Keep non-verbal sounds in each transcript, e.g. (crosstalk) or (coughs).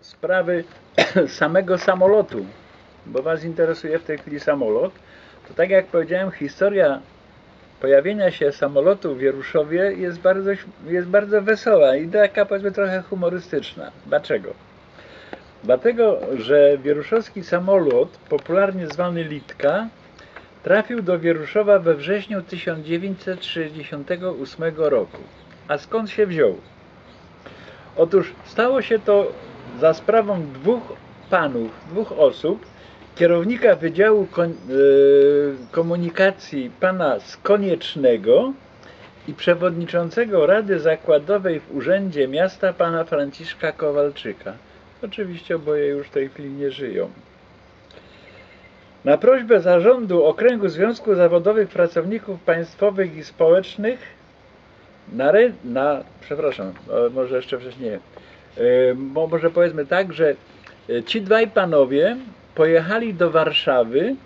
sprawy (clears throat) samego samolotu, bo Was interesuje w tej chwili samolot, to tak jak powiedziałem, historia pojawienia się samolotu w Wieruszowie jest bardzo, jest bardzo wesoła i taka powiedzmy trochę humorystyczna. Dlaczego? Dlatego, że wieruszowski samolot, popularnie zwany Litka, trafił do Wieruszowa we wrześniu 1968 roku. A skąd się wziął? Otóż stało się to za sprawą dwóch panów, dwóch osób, kierownika Wydziału e, Komunikacji pana Skoniecznego i przewodniczącego Rady Zakładowej w Urzędzie Miasta pana Franciszka Kowalczyka. Oczywiście oboje już w tej chwili nie żyją. Na prośbę zarządu Okręgu Związku Zawodowych Pracowników Państwowych i Społecznych na, na przepraszam, może jeszcze wcześniej, e, mo- może powiedzmy tak, że e, ci dwaj panowie pojechali do Warszawy,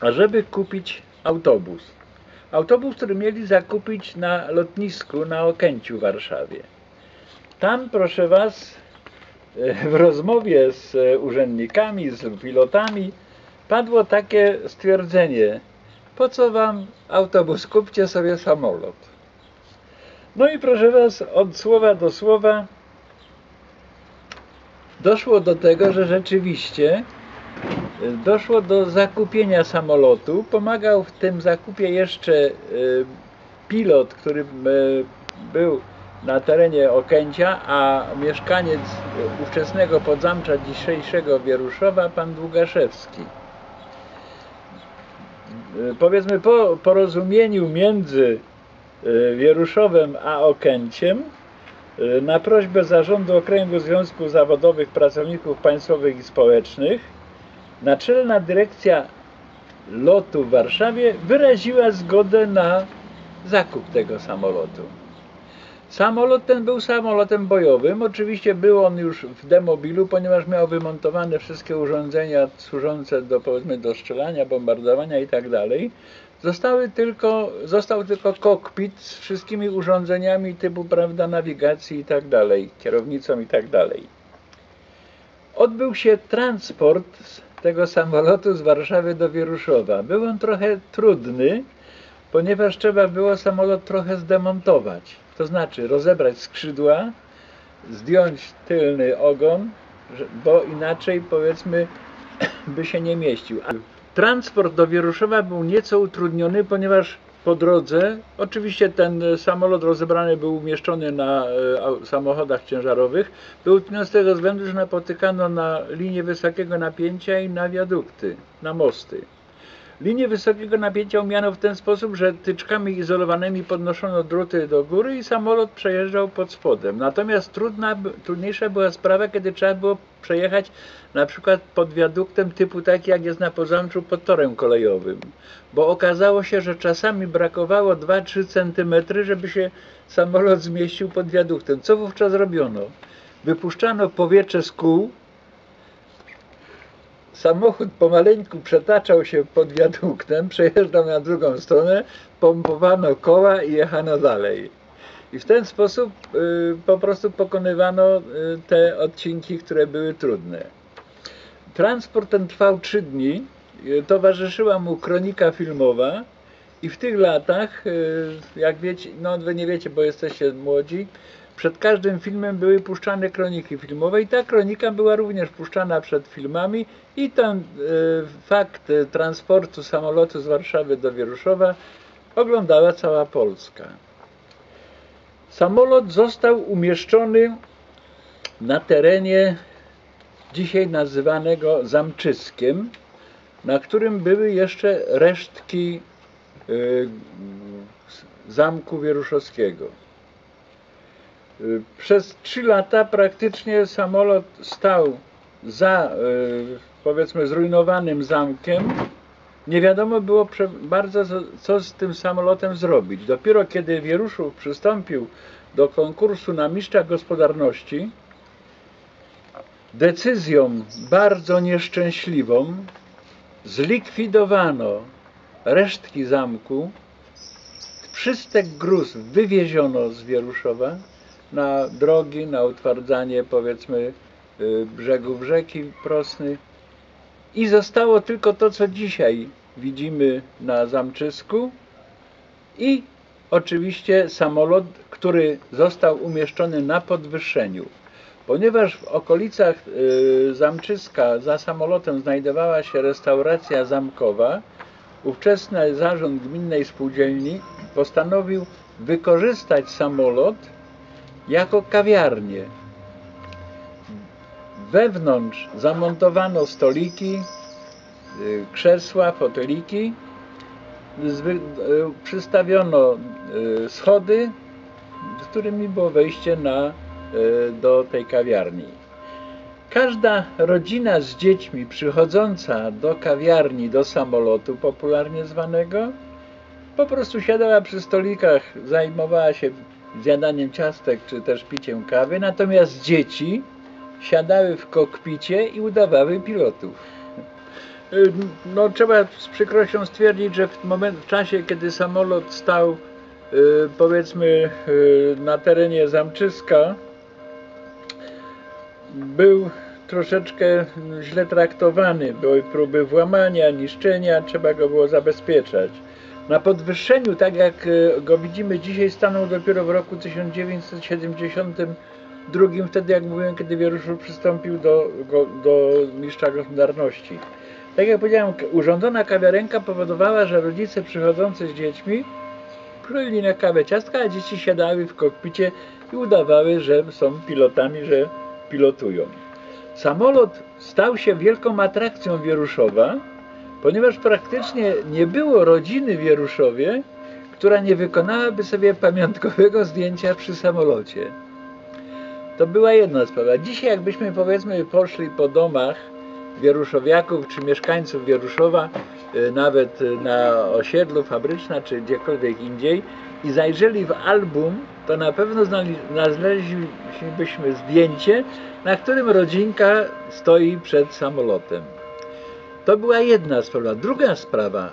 ażeby kupić autobus. Autobus, który mieli zakupić na lotnisku na Okęciu w Warszawie. Tam, proszę Was, e, w rozmowie z e, urzędnikami, z pilotami, padło takie stwierdzenie: Po co Wam autobus? Kupcie sobie samolot. No i proszę Was, od słowa do słowa doszło do tego, że rzeczywiście y, doszło do zakupienia samolotu. Pomagał w tym zakupie jeszcze y, pilot, który y, był na terenie Okęcia, a mieszkaniec ówczesnego Podzamcza, dzisiejszego Wieruszowa, pan Długaszewski. Powiedzmy po porozumieniu między Wieruszowem a Okęciem na prośbę Zarządu Okręgu Związku Zawodowych Pracowników Państwowych i Społecznych Naczelna Dyrekcja Lotu w Warszawie wyraziła zgodę na zakup tego samolotu. Samolot ten był samolotem bojowym. Oczywiście był on już w demobilu, ponieważ miał wymontowane wszystkie urządzenia służące do, powiedzmy, do strzelania, bombardowania i tak. Zostały tylko, został tylko kokpit z wszystkimi urządzeniami typu prawda, nawigacji i tak dalej, kierownicą i tak dalej. Odbył się transport tego samolotu z Warszawy do Wieruszowa. Był on trochę trudny, ponieważ trzeba było samolot trochę zdemontować. To znaczy rozebrać skrzydła, zdjąć tylny ogon, bo inaczej powiedzmy (coughs) by się nie mieścił. Transport do Wieruszowa był nieco utrudniony, ponieważ po drodze, oczywiście ten e, samolot rozebrany był umieszczony na e, samochodach ciężarowych, był utrudniony z tego względu, że napotykano na linię wysokiego napięcia i na wiadukty, na mosty. Linię wysokiego napięcia umiano w ten sposób, że tyczkami izolowanymi podnoszono druty do góry i samolot przejeżdżał pod spodem. Natomiast trudna, trudniejsza była sprawa, kiedy trzeba było przejechać na przykład pod wiaduktem typu taki, jak jest na Pozamczu pod torem kolejowym. Bo okazało się, że czasami brakowało 2-3 cm, żeby się samolot zmieścił pod wiaduktem. Co wówczas robiono? Wypuszczano powietrze z kół, samochód pomaleńku przetaczał się pod wiaduktem, przejeżdżał na drugą stronę, pompowano koła i jechano dalej. I w ten sposób y, po prostu pokonywano y, te odcinki, które były trudne. Transport ten trwał trzy dni, y, towarzyszyła mu kronika filmowa i w tych latach, jak wiecie, no wy nie wiecie, bo jesteście młodzi, przed każdym filmem były puszczane kroniki filmowe i ta kronika była również puszczana przed filmami i ten y, fakt y, transportu samolotu z Warszawy do Wieruszowa oglądała cała Polska. Samolot został umieszczony na terenie dzisiaj nazywanego Zamczyskiem, na którym były jeszcze resztki y, zamku wieruszowskiego. Y, Przez trzy lata praktycznie samolot stał za y, powiedzmy zrujnowanym zamkiem. Nie wiadomo było bardzo co, co z tym samolotem zrobić. Dopiero kiedy Wieruszów przystąpił do konkursu na mistrza gospodarności, decyzją bardzo nieszczęśliwą zlikwidowano resztki zamku, wszystek gruz wywieziono z Wieruszowa, na drogi, na utwardzanie powiedzmy y, brzegów rzeki Prosny. I zostało tylko to, co dzisiaj widzimy na Zamczysku i oczywiście samolot, który został umieszczony na podwyższeniu. Ponieważ w okolicach y, Zamczyska za samolotem znajdowała się restauracja zamkowa, ówczesny zarząd gminnej spółdzielni postanowił wykorzystać samolot jako kawiarnię. Wewnątrz zamontowano stoliki, y, krzesła, foteliki, y, przystawiono y, schody, z którymi było wejście na, do tej kawiarni. Każda rodzina z dziećmi przychodząca do kawiarni, do samolotu popularnie zwanego, po prostu siadała przy stolikach, zajmowała się zjadaniem ciastek czy też piciem kawy, natomiast dzieci siadały w kokpicie i udawały pilotów. Y, No, trzeba z przykrością stwierdzić, że w, moment, w czasie, kiedy samolot stał y, powiedzmy y, na terenie Zamczyska, był troszeczkę źle traktowany. Były próby włamania, niszczenia, trzeba go było zabezpieczać. Na podwyższeniu, tak jak y, go widzimy dzisiaj, stanął dopiero w roku 1972, wtedy jak mówiłem, kiedy Wieruszów przystąpił do, do mistrza gospodarności. Tak jak powiedziałem, urządzona kawiarenka powodowała, że rodzice przychodzący z dziećmi kroili na kawę ciastka, a dzieci siadały w kokpicie i udawały, że są pilotami, że pilotują. Samolot stał się wielką atrakcją Wieruszowa, ponieważ praktycznie nie było rodziny w która nie wykonałaby sobie pamiątkowego zdjęcia przy samolocie. To była jedna sprawa. Dzisiaj jakbyśmy powiedzmy poszli po domach wieruszowiaków czy mieszkańców Wieruszowa, y, nawet na osiedlu fabryczna czy gdziekolwiek indziej i zajrzeli w album, to na pewno znaleźlibyśmy zdjęcie, na którym rodzinka stoi przed samolotem. To była jedna sprawa. Druga sprawa.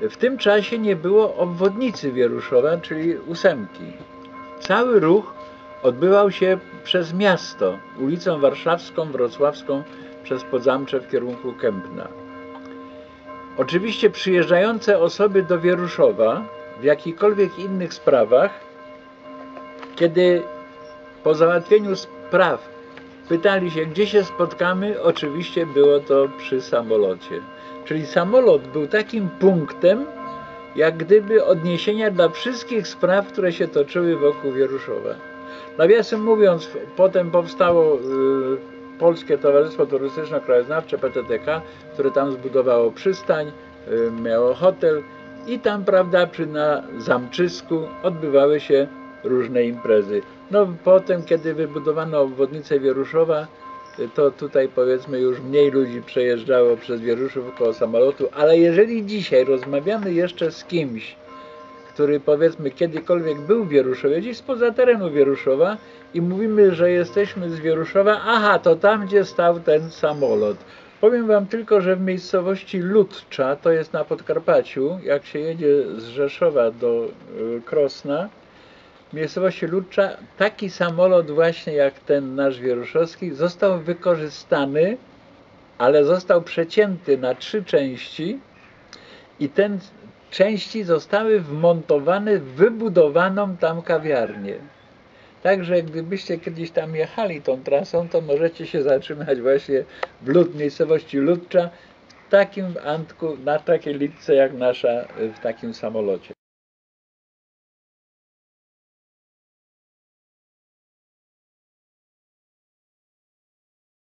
W tym czasie nie było obwodnicy Wieruszowa, czyli ósemki. Cały ruch odbywał się przez miasto, ulicą Warszawską, Wrocławską, przez Podzamcze w kierunku Kępna. Oczywiście przyjeżdżające osoby do Wieruszowa w jakichkolwiek innych sprawach, kiedy po załatwieniu spraw pytali się, gdzie się spotkamy, oczywiście było to przy samolocie. Czyli samolot był takim punktem, jak gdyby odniesienia dla wszystkich spraw, które się toczyły wokół Wieruszowa. Nawiasem mówiąc, potem powstało y, Polskie Towarzystwo Turystyczno-Krajoznawcze, PTTK, które tam zbudowało przystań, y, miało hotel i tam, prawda, przy na Zamczysku odbywały się różne imprezy. No potem, kiedy wybudowano obwodnicę Wieruszowa, to tutaj powiedzmy już mniej ludzi przejeżdżało przez Wieruszów koło samolotu, ale jeżeli dzisiaj rozmawiamy jeszcze z kimś, który powiedzmy kiedykolwiek był w Wieruszowie, gdzieś spoza terenu Wieruszowa i mówimy, że jesteśmy z Wieruszowa, aha, to tam, gdzie stał ten samolot. Powiem Wam tylko, że w miejscowości Ludcza, to jest na Podkarpaciu, jak się jedzie z Rzeszowa do y, Krosna, miejscowości Ludcza taki samolot właśnie jak ten nasz wieruszowski został wykorzystany, ale został przecięty na trzy części i ten części zostały wmontowane w wybudowaną tam kawiarnię. Także gdybyście kiedyś tam jechali tą trasą, to możecie się zatrzymać właśnie w Lud, miejscowości Ludcza, w takim antku, na takiej litce jak nasza, w takim samolocie.